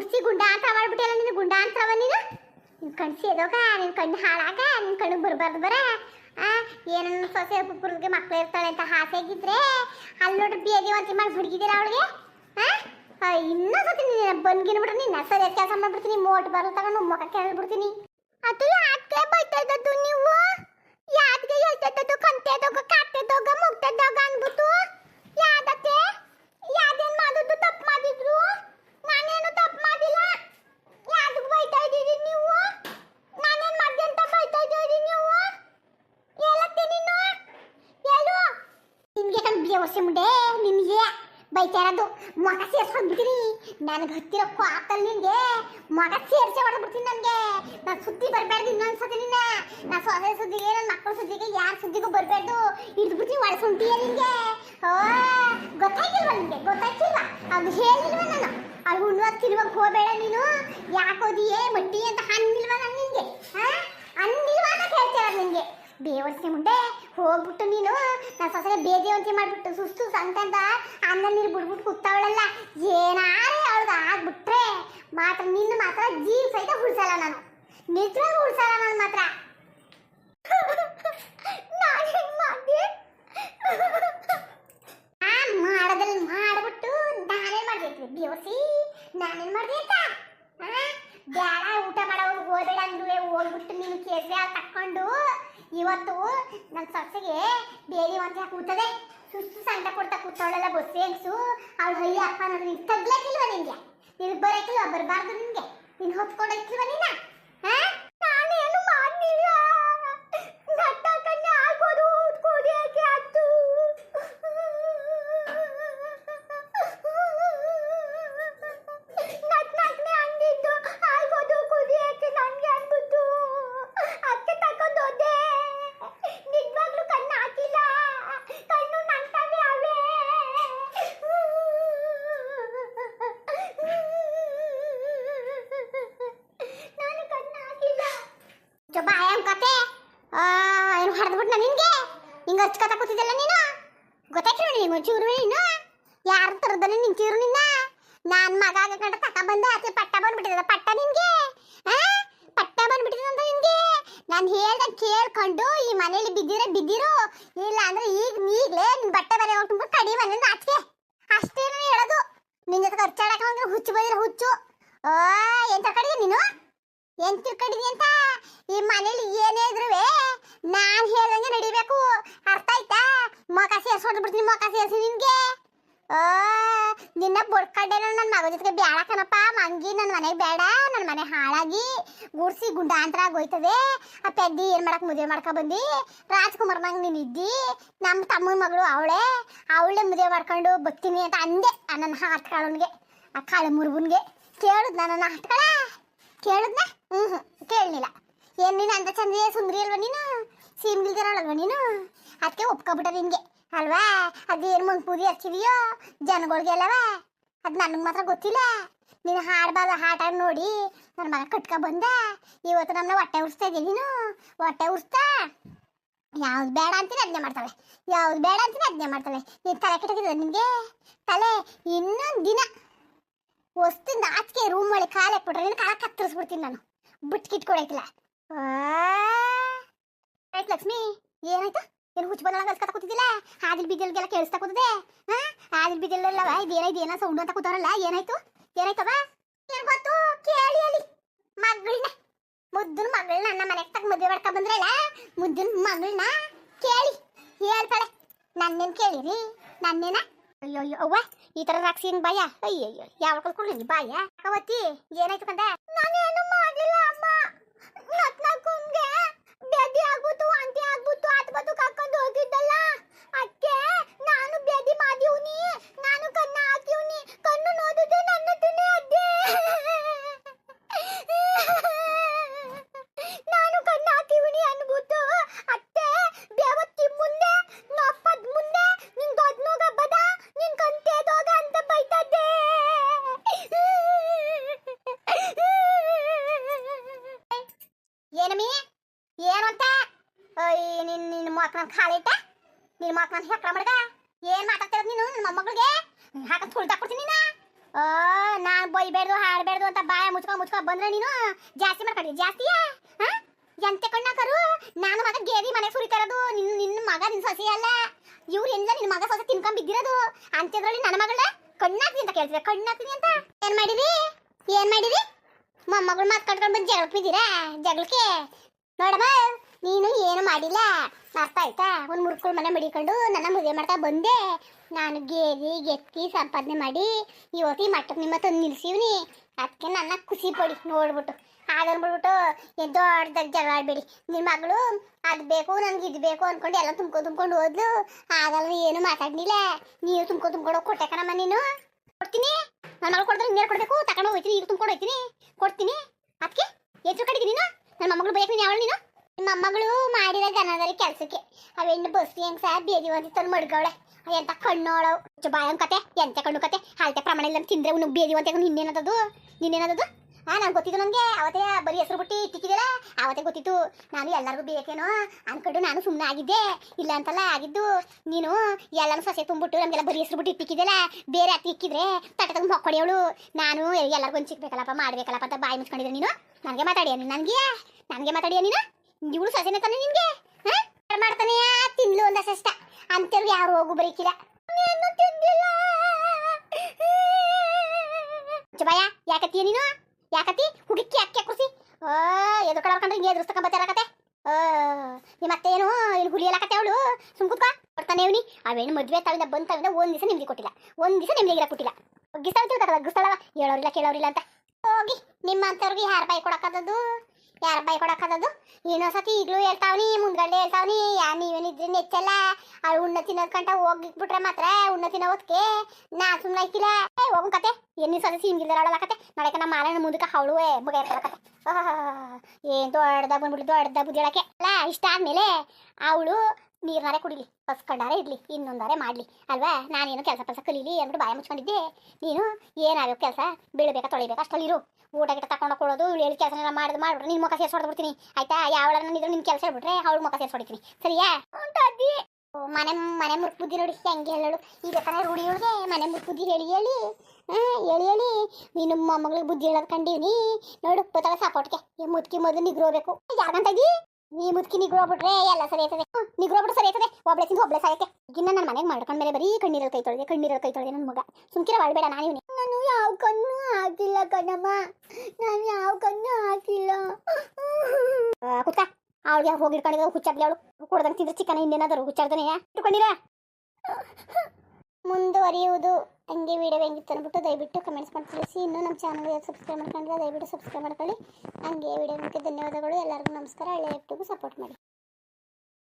ಗುಡ್ಸಿ ಗುಂಡ ಅಂತ ಮಾಡ್ಬಿಟ್ಟಿಲ್ಲ ನೀನು? ಗುಂಡ ಅಂತ ನೀನು. ನಿನ್ ಕಣ್ಣು ಸೇದೋಗ ನಿನ್ ಕಣ್ಣು ಹಾಳಾಗ ನಿನ್ ಕಣ್ಣಿಗೆ ಬರಬಾರ್ದು ಬರ. ಏನನ್ನ ಸೊಸೆ ಪುಪ್ಪುರ್ಗೆ ಮಕ್ಳು ಇರ್ತಾಳೆ ಅಂತ ಹಾಸೆಗಿದ್ರೆ ಅಲ್ಲಿ ನೋಡ್ರಿ ಬೇದಿ ಒಂತಿ ಮಾಡಿ ಹುಡುಗಿದ್ದೀರ ಅವಳಿಗೆ? ಇನ್ನೂ ಸತಿ ನೀನು ಬಿಡ್ರಿ ನಿನ್ನ ಸರಿಯಾದ ಕೆಲಸ ಮಾಡ್ಬಿಡ್ತೀನಿ, ಮೋಟ್ ಬರಲ್ ತಗೊಂಡು ಮುಖ ಕೇಳ್ಬಿಡ್ತೀನಿ ಅದು ಯಾಕೆ ಬೈತಾ ಇದ್ದದ್ದು ನೀವು? ಯಾದ್ಗೆ ಹೇಳ್ತಿದ್ದದ್ದು ಕಂತೆದೋಗ ಕಾತೆದೋಗ ಮುಗ್ತದೋಗ ಅನ್ಬಿಟ್ಟು ಯಾದಕ್ಕೆ? ಯಾದೇನ್ ಮಾಡೋದು? ತಪ್ಪು ಮಾಡಿದ್ರು ನಾನೇನು ತಪ್ಪು ಮಾಡಿಲ್ಲ ಯಾದಕ್ಕೆ ಬೈತಾ ಇದ್ದೀರಿ ನೀವು ನಾನೇನ್ ಮಾಡ್ದೆ ಅಂತ ಬೈತಾ ಇದ್ದೀರಿ ನೀವು ಹೇಳತ್ತೆ ನೀನು ಹೇಳು ನಿನ್ಗೆ ಬೈತಾರದು ನಿನ್ಗೆ ಬೈತಾ ಇರೋದು ಮಗ ಸೇರ್ಸ್ಕೊಂಡ್ಬಿಡ್ತೀನಿ ನನಗೆ ಹತ್ತಿರ ಕ್ವಾತಲ್ಲಿ ನಿನಗೆ ಮಗ ಸೇರ್ಸೆ ಹೊಡೆದ್ಬಿಡ್ತೀನಿ ನನಗೆ. ನಾನು ಸುದ್ದಿ ಬರಬಾರ್ದು ಇನ್ನೊಂದ್ಸತಿ ನಿನ್ನ. ನಾ ಸೊಸೆ ಸುದ್ದಿಗೆ ನನ್ನ ಮಕ್ಕಳ ಸುದ್ದಿಗೆ ಯಾರ ಸುದ್ದಿಗೂ ಬರಬಾರ್ದು ಹಿಡಿದ್ಬಿಡ್ತೀನಿ ಒಳಸೊಂಟಿಯ ನಿನಗೆ ಓ ಗೊತ್ತಾಗಿಲ್ವಾ ನಿನಗೆ ಗೊತ್ತಾಯ್ತಿಲ್ವಾ? ಅದು ಹೇಳಿಲ್ವ ನಾನು? ಅದು ಹುಣ್ಣು ತಿರುವಾಗ ಹೋಗಬೇಡ ನೀನು ಯಾಕೋದಿಯೇ ಮಟ್ಟಿ ಅಂತ ಹಣ್ಣಿಲ್ವ ನಾನು ನಿನಗೆ ಹಾಂ? ಅನ್ನಿಲ್ವಾ ಅಂತ ಹೇಳ್ತೀರ ನಿನಗೆ ಬೇವರ್ಸೆ ಮುಂದೆ ಹೋಗ್ಬಿಟ್ಟು ನೀನು ನನ್ನ ಬೇದಿ ಬೇದೇವಂತಿ ಮಾಡ್ಬಿಟ್ಟು ಸುಸ್ತು ಸಂತಂತ ಅನ್ನ ನೀರು ಬಿಡ್ಬಿಟ್ಟು ಕೂತಾವಳಲ್ಲ, ಏನಾರೇ ಅವಳಿಗೆ ಆಗ್ಬಿಟ್ರೆ ಮಾತ್ರ ನಿನ್ನ ಮಾತ್ರ ಜೀವ ಸಹಿತ ಉಳ್ಸಲ್ಲ ನಾನು. ನಿಜವಾಗ ಉಳ್ಸಲ್ಲ ನಾನು ಮಾತ್ರ. ನಾನು ಮಾಡ್ದೆ? ನಾನ್ ಮಾಡೋದ್ರಲ್ಲಿ ಮಾಡ್ಬಿಟ್ಟು ನಾನೇನ್ ಮಾಡ್ಬೇಕು ಬೇವರ್ಸಿ ನಾನೇನ್ ಮಾಡ್ದೆ ಅಂತ? ಆ? ಬ್ಯಾಡ, ಊಟ ಮಾಡೋವಾಗ ಹೋಗಬೇಡ ಅಂದ್ರೆ ಹೋಗ್ಬಿಟ್ಟು ನೀನು ಕೇಸರಿ ಹಾಲು ತಕ್ಕೊಂಡು ಇವತ್ತು ನನ್ನ ಸೊಸೆಗೆ ಬೇರೆ ಒಂದು ಕೂತದೆ. ಸುಸ್ತು ಸಂಟ ಕೊಡ್ತಾ ಕೂತವಳೆಲ್ಲ ಬಸ್ ಹೆಂಗ್ಸು ಅವಳು ಹೈ ಅಪ್ಪ ನಿನ್ ತಗ್ಲಕ್ಕಿಲ್ವ ನಿನ್ಗೆ ನಿನಗೆ ಬರಕ್ಕಿಲ್ವ ಬರಬಾರ್ದು ನಿನ್ಗೆ ನೀನು ಹೊತ್ಕೊಂಡೋಗ್ತಿಲ್ವ ನೀನ? ಹೊಡೆದ್ಬಿಟ್ನ ನಿನ್ಗೆ? ಹಿಂಗೆ ಹಚ್ಕತ ಕೂತಿದ್ದಲ್ಲ ನೀನು? ಗೊತ್ತಾಯ್ತು ನೀನು ಚೂರು ನೀನು? ಯಾರು ತರದಲ್ಲಿ ಚೂರು ನಿನ್ನ? ನಾನ್ ಮಗ ಆಗಕಂಡ ತಕ ಬಂದೆ ಆಚೆ ಪಟ್ಟ ಬಂದ್ಬಿಟ್ಟಿದ ಪಟ್ಟ ನಿನ್ಗೆ? ಪಟ್ಟ ಬಂದ್ಬಿಟ್ಟಿದೆ ಅಂತ ನಿನ್ಗೆ? ನಾನು ಹೇಳ್ದ ಕೇಳ್ಕೊಂಡು ಈ ಮನೇಲಿ ಬಿದ್ದಿರ, ಬಿದ್ದಿರು, ಇಲ್ಲ ಅಂದ್ರೆ ಈಗ ಈಗಲೇ ನಿನ್ ಬಟ್ಟೆ ಬರೆ ಹೋಗ್ಬಿಟ್ಟು ಕಡಿ ಮನೆಯಿಂದ ಆಚೆ. ಅಷ್ಟೇ ಹೇಳದು. ನಿನ್ ಜೊತೆ ಖರ್ಚಾಡಕ ಹುಚ್ಚು ಬಂದಿರ ಹುಚ್ಚು. ಓ ಎಂತ ಕಡಿಗೆ ನೀನು? ಏನ್ ತಿಳ್ಕೊಂಡಿದಿ ಅಂತ? ಈ ಮನೇಲಿ ಏನೇ ಇದ್ರುವೆ ನಾನ್ ಹೇಳ್ದಂಗೆ ನಡಿಬೇಕು. ಅರ್ಥ ಆಯ್ತಾ? ಮೊಕ ಸೇರ್ಸ್ಕೊಂಡು ಬಿಡ್ತೀನಿ ಮೊಕ ಸೇರ್ಸಿ ನಿನ್ಗೆ. ನಿನ್ನ ಬಡ್ಕಂಡೆ ನನ್ನ ಮಗ ಜೊತೆಗೆ ಬೇಡ ಕಣಪ್ಪ. ಮಂಗಿ ನನ್ನ ಮನೆಗೆ ಬೇಡ ನನ್ನ ಮನೆ ಹಾಳಾಗಿ ಗುಡ್ಸಿ ಗುಂಡಾಂತರ ಆಗೋಯ್ತದೆ. ಆ ಪೆದ್ದಿ ಏನ್ ಮಾಡಕ್ಕೆ ಮದುವೆ ಮಾಡ್ಕೊ ಬಂದಿ? ರಾಜ್ಕುಮಾರ್ ನಂಗೆ ನೀನ್ ಇದ್ದಿ? ನಮ್ಮ ತಮ್ಮನ ಮಗಳು ಅವಳೆ. ಅವಳೆ ಮದುವೆ ಮಾಡ್ಕೊಂಡು ಬರ್ತೀನಿ ಅಂತ ಅಂದೆ ನನ್ನ ಹಾಟ್ಕಾಳನ್ಗೆ ಆ ಕಾಳು ಮುರುಬನ್ಗೆ ಕೇಳುದ್ ನನ್ನ ಹಾಟ್ಕಳ ಕೇಳುದ್ನ? ಹ್ಞೂ ಹ್ಞೂ ಕೇಳಲಿಲ್ಲ. ಏನು ನೀನು ಅಂತ ಚಂದ್ರಿಯ ಸುಂದ್ರಿ ಅಲ್ವ ನೀನು? ಸೀಮ್ಗಿಲ್ದಿರಲ್ವಾ ನೀನು? ಅದಕ್ಕೆ ಒಪ್ಕೊಬಿಟ್ಟ ನಿನ್ಗೆ. ಅಲ್ವಾ? ಅದೇನು ಮುಂದೆ ಪೂರಿ ಹಚ್ಚಿದೆಯೋ? ಜನಗಳಿಗೆಲ್ಲವ ಅದು ನನಗೆ ಮಾತ್ರ ಗೊತ್ತಿಲ್ಲ. ನೀನು ಹಾಡ್ಬಾರ್ದು ಹಾಟ ನೋಡಿ ನನ್ನ ಮಗ ಕಟ್ಕೊ ಬಂದ. ಇವತ್ತು ನಮ್ಮನ್ನ ಹೊಟ್ಟೆ ಉರಿಸ್ತಾ ಇದ್ದೀನಿ ನೀನು? ಹೊಟ್ಟೆ ಉರಿಸ್ತಾ? ಯಾವ್ದು ಬೇಡ ಅಂತೀನಿ ಅದನ್ನೇ ಮಾಡ್ತಾಳೆ. ಯಾವ್ದು ಬೇಡ ಅಂತೀನಿ ಅದನ್ನೇ ಮಾಡ್ತಾಳೆ. ನೀನು ತಲೆ ಕೆಟ್ಟಿದ್ರೆ ನಿನಗೆ? ತಲೆ ಇನ್ನೊಂದು ದಿನ. ವಸ್ತಿಂದ ಆಚೆಗೆ ರೂಮ್ ಒಳಗೆ ಕಾಲು ಹಾಕ್ಬಿಟ್ರೆ ನೀನು ಕಾಲ ಕತ್ತರಿಸ್ಬಿಡ್ತೀನಿ ನಾನು. ಬಿಟ್ಕಿಟ್ ಕೊಡಕ್ಕಿಲ್ಲ ಆಯ್ತು ಲಕ್ಷ್ಮಿ, ಏನಾಯ್ತು? ಏನು ಹುಚ್ಚು ಬಂದ ಕಲ್ಸ್ಕೊತ ಕೂತಿದ್ದಿಲ್ಲ? ಆದಿಲ್ ಬಿದ್ದಲ್ಗೆಲ್ಲ ಕೇಳಿಸ್ತಾ ಕೂತದೆ. ಹಾ ಆದಿಲ್ ಬಿದ್ದಲ್ಲವ ಇದೇನ ಏನೋ ಸೌಂಡ್ ಅಂತ ಕೂತಾರಲ್ಲ ಏನಾಯ್ತು? ಏನಾಯ್ತವ? ಏನ್ ಗೊತ್ತು? ಕೇಳಿ ಅಲ್ಲಿ ಮಗಳನ್ನ, ಮುದ್ದನ ಮಗಳನ್ನ ನನ್ನ ಮನೆಗೆ ತಕ್ಕ ಮದುವೆ ಮಾಡ್ಕೊಂಡ್ ಬಂದ್ರಲ್ಲ, ಮುದ್ದಿನ ಮಗಳನ್ನ ಕೇಳಿ. ಹೇಳ್ತಾಳೆ. ನನ್ನೇನ್ ಕೇಳಿರಿ? ನನ್ನೇನ? ಅಯ್ಯೋ ಅಯ್ಯೋ ಅವ್ವ, ಈ ತರ ರಾಕ್ಷಿ ಬಾಯ? ಅಯ್ಯೋ ಅಯ್ಯೋ ಯಾವ ಕಲ್ತ್ಕೊಳ್ಳಿ ಬಾಯ? ಅವತ್ತಿ ಏನಾಯ್ತು ಕಂದ? ನಾನೇನು ನಿನ್ ಕಾಲಿಟ್ಟ ನಿನ್ನ ಮಕ್ಕಳನ್ನ ಹೆಕ್ಕ ಮಡ್ಗ? ಏನ್ ಮಾತಾಡ್ತಿರೋದು ನೀನು ನಿಮ್ಮ ಮೊಮ್ಮಗಳಿಗೆ? ಹಾಕಂತ ತುಳ್ದಾಕ್ಬಿಡ್ತೀನಿ ನೀನ? ಆ ನಾನು ಬೈಬೇಡ್ದು, ಹಾಡ್ಬೇಡ್ದು ಅಂತ ಬಾಯ ಮುಚ್ಕೊ ಮುಚ್ಕೊ ಬಂದ್ರೆ ನೀನು ಜಾಸ್ತಿ ಮಾಡ್ಕೊಡಿ ಜಾಸ್ತಿಯಾ? ಹಾ? ಎಂತೆ ಕಣ್ಣಾಕರು? ನಾನು ಮಗ ಗೇದಿ ಮನೆ ಸುರಿತಾ ಇರೋದು ನಿನ್ನ ನಿನ್ನ ಮಗ ನಿನ್ ಸೊಸೆ ಅಲ್ಲ. ಇವ್ರು ಎಲ್ಲ ನಿನ್ನ ಮಗ ಸೊಸೆ ತಿನ್ಕೊಂಡ್ ಬಿದ್ದಿರೋದು. ಅಂತ್ಯದ್ರಲ್ಲಿ ನನ್ನ ಮಗಳ ಕಣ್ಣಾಕ್ತೀನಿ ಅಂತ ಕೇಳ್ತೀರಾ ಕಣ್ಣಾಕ್ತೀನಿ ಅಂತ? ಏನ್ ಮಾಡಿರಿ ಏನ್ ಮಾಡಿರಿ ಮೊಮ್ಮಗಳು ಮಾತು ಕಟ್ಕೊಂಡು ಬಂದು ಜಗಳಕ್ಕೆ ಬಿದ್ದೀರಾ? ಜಗಳಕ್ಕೆ? ನೋಡಮ್ಮ. ನೀನು ಏನು ಮಾಡಿಲ್ಲ? ಅರ್ಥ ಆಯ್ತಾ ಒಂದು ಮುರ್ಕುಳ್ ಮನೆ ಮಡಿಕೊಂಡು ನನ್ನ ಮದುವೆ ಮಾಡ್ತಾ ಬಂದೆ. ನಾನು ಗೇದಿ ಗೆತ್ತಿ ಸಂಪಾದನೆ ಮಾಡಿ ಇವತ್ತಿ ಮಟ್ಟಕ್ಕೆ ನಿಮ್ಮ ತಂದು ನಿಲ್ಸಿವ್ನಿ. ಅದಕ್ಕೆ ನನ್ನ ಖುಷಿ ಪಡಿ, ನೋಡ್ಬಿಟ್ಟು. ಎದ್ದು ದೊಡ್ಡದಾಗಿ ಜಗಳ ಆಡ್ಬೇಡಿ. ನಿಮ್ಮ ಮಗಳು ಅದು ಬೇಕು, ನನಗೆ ಇದು ಬೇಕು ಅನ್ಕೊಂಡು ಎಲ್ಲ ತುಂಬ್ಕೊ ತುಂಬ್ಕೊಂಡು ಹೋದ್ಲು. ಆಗಲ್ಲ ಏನು ಮಾತಾಡ್ಲಿಲ್ಲ. ನೀವು ತುಂಬ್ಕೊ ತುಂಬ್ಕೊಂಡು ಕೊಟ್ಟೆಕಣಮ್ಮ ನೀನು. ಕೊಡ್ತೀನಿ. ನನ್ನ ಮಗಳು ಕೊಡಿದ್ರೆ ನೀರು ಕೊಡಬೇಕು. ತಗೊಂಡು ಹೋಗ್ತೀನಿ ಈಗ ತುಂಬ್ಕೊಂಡು ಹೋಗ್ತೀನಿ ಕೊಡ್ತೀನಿ. ಅದಕ್ಕೆ ಎದ್ರು ಕಡೆಗೆ ನೀನು? ನನ್ನ ಮೊಮ್ಮಗಳು ಬೇಕು ನೀನು ಯಾವಳು ನೀನು? ಮೊಮ್ಮಗಳು ಮಾಡಿದ ಗನದರಿ ಕೆಲಸಕ್ಕೆ. ಅವೆಣ್ಣು ಬಸ್ ಹೆಂಗ್ ಸಹ ಬೇದಿ ಒಂದು ತಂದು ಮಡ್ಗವಳೆ. ಎಂತ ಕಣ್ಣೋಳವು. ಬಾಯಂ ಕತೆ, ಎಂತ ಕಣ್ಣು ಕತೆ. ಹಾಲ್ತೆ ಪ್ರಮಾಣ ಇಲ್ಲ ತಿಂದ್ರೆ ಉನು ಬೇದಿ ಅಂತ ನಿನ್ನೇನದದು ನಿನ್ನೇನದದು ಹಾ ನಂಗೆ ಗೊತ್ತಿತ್ತು ನನಗೆ ಅವತ್ತೇ ಬರೀ ಹೆಸರು ಬಿಟ್ಟು ಇಟ್ಟಿಕ್ಕಿದೆಲ್ಲ ಅವತ್ತೇ ಗೊತ್ತಿತ್ತು. ನಾನು ಎಲ್ಲರಿಗೂ ಬೇಕೇನೋ ಅನ್ಕೊಂಡು ನಾನು ಸುಮ್ಮನೆ ಆಗಿದ್ದೆ. ಇಲ್ಲ ಅಂತಲ್ಲ ಆಗಿದ್ದು. ನೀನು ಎಲ್ಲನೂ ಸೊಸೆ ತುಂಬಿಟ್ಟು ನಮಗೆಲ್ಲ ಬರೀ ಹೆಸರು ಬಿಟ್ಟು ಇಟ್ಟಿಕ್ಕಿದೆಲ್ಲ ಬೇರೆ ಅತಿ ಇಕ್ಕಿದ್ರೆ ತಟ್ಟೆ ತಗೊಂಡು ಮಕ್ಕಳಿಯವಳು ನಾನು ಎಲ್ಲರಿಗೂ ಹಂಚಿಕ್ಬೇಕಲ್ಲಪ್ಪ ಮಾಡ್ಬೇಕಲ್ಲಪ್ಪ ಅಂತ ಬಾಯಿ ಮುಚ್ಕೊಂಡಿದ್ದೆ ನೀನು. ನನಗೆ ಮಾತಾಡಿಯ ನನಗೆ? ನನಗೆ ಮಾತಾಡಿಯ ನೀನು? ಇವಳು ಸಸಿನ ತಾನೆ ನಿನ್ಗೆ? ಯಾರ್ ಮಾಡ್ತಾನೆ? ತಿನ್ಲು ಒಂದ ಸಷ್ಟ ಅಂತೇಳಿ ಯಾರು ಹೋಗು ಬರೀಕಿಲ್ಲ. ಬಾಯ ಯಾಕತ್ತೀಯ ನೀನು? ಯಾಕತ್ತಿ? ಹುಡುಕಿ ಅಕ್ಕಿ ಕುರ್ಸಿ ಓ ಎದು ಕಡೆ ಕಂಡ್ರೆ ಹಿಂಗೆ ಎದುರಿಸ್ತಕ್ಕ ಆ ನಿಮ್ಮ ಅತ್ತೆ ಏನು ಇಲ್ಲಿ ಹುಲಿ ಎಲ್ಲಕತ್ತೆ ಅವಳು? ಸುಮ್ ಬರ್ತಾನೆ ಕೊಡ್ತಾನೆ ಇವ್ನಿ ಅವೇನು ಮದ್ವೆ ತಾವಿಂದ ಬಂದ ತಾವಿಂದ ಒಂದ್ ದಿವಸ ನಿಮ್ಗೆ ಕೊಟ್ಟಿಲ್ಲ. ಒಂದ್ ದಿವಸ ನಿಮ್ಗೆ ಇರಕ್ ಕೊಟ್ಟಿಲ್ಲ. ಒಗ್ಗಿಸ್ತಾವ ತಿಳ್ಕತ್ತಲ್ಲ ಒಗ್ಗಿಸ್ತಾಳವ ಹೇಳೋರಿಲ್ಲ ಕೇಳೋರಿಲ್ಲ ಅಂತ. ಹೋಗಿ, ನಿಮ್ಮ ಅಂತವ್ರಿಗೆ ಹಾರ್ ಬಾಯಿ ಕೊಡಕ್ಕದದು ಯಾರ ಬಾಯಿ ಕೊಡಕ್ಕದದು ಇನ್ನೊಂದ್ಸತಿ ಈಗಲೂ ಹೇಳ್ತಾವ್ನಿ ಮುಂದ್ಗಡೆ ಹೇಳ್ತಾವ್ನಿ ಯಾ ನೀವೇನಿದ್ರೆ ನೆಚ್ಚಲ್ಲ? ಅವ್ರು ಉಣ್ಣ ತಿನ್ನೋದ್ ಕಂಟ ಹೋಗಿಬಿಟ್ರೆ ಮಾತ್ರ, ಉಣ್ಣ ತಿನ್ನೋದಕ್ಕೆ ನಾ ಸುಮ್ಮನೆ ಐತಿಲ್ಲ ಹೋಗು ಕತೆ. ಎన్ని ಸಲ ಸೀಮ್ಗಿಲ್ದಾರಲ್ಲ ಕತೆ. ನೋಡಕ ನಮ್ಮ ಮಾಲನ ಮುಂದಕ್ಕೆ ಅವಳು ಬಗೆ ಇರ್ತಾಳ ಕತೆ. ಏನ್ ದೊಡ್ಡದ ಬಂದ್ಬಿಡ್ಲಿ, ದೊಡ್ಡದ ಬುದ್ಧಿ ಹೇಳಕ್ಕೆ ಅಲ್ಲ, ಇಷ್ಟ ಆದ್ಮೇಲೆ ಅವಳು ನೀರ್ನಾರೆ ಕುಡಿಲಿ ಬಸ್ಕೊಂಡಾರೆ ಇಡ್ಲಿ ಇನ್ನೊಂದಾರೆ ಮಾಡ್ಲಿ. ಅಲ್ವಾ? ನಾನೇನು ಕೆಲಸ ಕೆಲಸ ಕಲೀಲಿ ಅಂದ್ಬಿಟ್ಟು ಬಾಯ ಮುಚ್ಕೊಂಡಿದ್ದೆ. ನೀನು ಏನಾಗೋ ಕೆಲಸ? ಬೀಳ್ಬೇಕಾ ತೊಳಿಬೇಕಾ? ಅಷ್ಟಲ್ಲಿರು. ಊಟ ಗಿಟ ತಗೊಂಡು ಕೊಡೋದು ಹೇಳಿ ಕೆಲಸ ಮಾಡಿದ್ ಮಾಡ್ಬಿಟ್ರೆ ನಿನ್ನ ಮುಖ ಸೇರ್ಸಿ ಹೊಡ್ಬಿಡ್ತೀನಿ ಆಯ್ತಾ? ಯಾವಳನ್ನ ಇದ್ರು ನಿನ್ ಕೆಲಸ ಹೇಳ್ಬಿಟ್ರೆ ಅವಳು ಮುಖ ಸೇರ್ಸಿ ಹೊಡಿತೀನಿ. ಸರಿಯಾ? ಓ, ಮನೆ ಮನೆ ಮುರ್ಕ್ ಬುದ್ಧಿ ನೋಡಿ ಹೆಂಗೆ ಹೇಳೋಳು. ಈಗ ತಾನೇ ರೂಢಿ ಇವಳಿಗೆ. ಮನೆ ಮುರ್ಕ್ ಬುದ್ಧಿ ಹೇಳಿ ಹೇಳಿ. ಹಾ ಹೇಳಿ ಹೇಳಿ. ನೀನು ಮೊಮ್ಮಗಳಿಗೆ ಬುದ್ಧಿ ಹೇಳೋದು ಕಂಡೀನಿ. ನೋಡು ಗೊತ್ತಾಗ ಸಪೋರ್ಟ್ಗೆ ಮುದ್ಕಿ ಮೊದಲು ನಿಗ್ರೋಬೇಕು. ಯಾರ್ಗಂತ ಇದ್ದೀ ಮುದ್ಕಿ ನಿಗ್ರೋಗ್ಬಿಟ್ರೆ ಎಲ್ಲ ಸರಿ ಆಯ್ತದೆ. ಹ್ಮ್, ನಿಗ್ರೋಗ್ಬಿಟ್ರೆ ಸರಿ ಆಯ್ತದೆ. ಒಬ್ಳೆ ತಿಂದು ಒಬ್ಳೆ ಸಾಯಕ್ಕೆ. ಇನ್ನ ನನ್ನ ಮನೆಗೆ ಮಾಡ್ಕೊಂಡ್ ಮೇಲೆ ಬರೀ ಕಣ್ಣೀರಲ್ಲಿ ಕೈ ತೊಳೆದೆ ಕಣ್ಣೀರಲ್ಲಿ ಕೈ ತೊಳೆದೆ ನನ್ನ ಮಗ. ಸುಮ್ಕಿರ ಬಾಳ್ಬೇಡ ನಾನು ಇವನೇ ನಾನು ಯಾವ ಕಣ್ಣು ಹಾಕಿಲ್ಲ ಕಣಮ್ಮ. ನಾನು ಯಾವ ಕಣ್ಣು ಹಾಕಿಲ್ಲ ಕುತ್ತ ಅವಳಿಗೆ ಹೋಗಿರ್ಕೊಂಡಿದ್ದ ಹುಚ್ಚಾಗ್ಲಿ ಅವಳು. ಕೊಡ್ದಂಗೆ ತಿಂದ್ರೆ ಚಿಕ್ಕನ ಇನ್ನೇನಾದರೂ ಹುಚ್ಚಾಡ್ದನೆಯಾ ಇಟ್ಕೊಂಡಿರ ಮುಂದುವರಿಯುವುದು. ಹಂಗೆ ವೀಡಿಯೋ ಹೆಂಗಿತ್ತು ಅಂದ್ಬಿಟ್ಟು ದಯವಿಟ್ಟು ಕಮೆಂಟ್ಸ್ ಮಾಡಿ ತಿಳಿಸಿ. ಇನ್ನೂ ನಮ್ಮ ಚಾನಲ್ಗೆ ಸಬ್ಸ್ಕ್ರೈಬ್ ಮಾಡ್ಕೊಂಡ್ರೆ ದಯವಿಟ್ಟು ಸಬ್ಸ್ಕ್ರೈಬ್ ಮಾಡ್ಕೊಳ್ಳಿ. ಹಂಗೆ ವಿಡಿಯೋ ಧನ್ಯವಾದಗಳು. ಎಲ್ಲರಿಗೂ ನಮಸ್ಕಾರ. ಹಳ್ಳಿ ಯೂಟ್ಯೂಬ್ ಸಪೋರ್ಟ್ ಮಾಡಿ.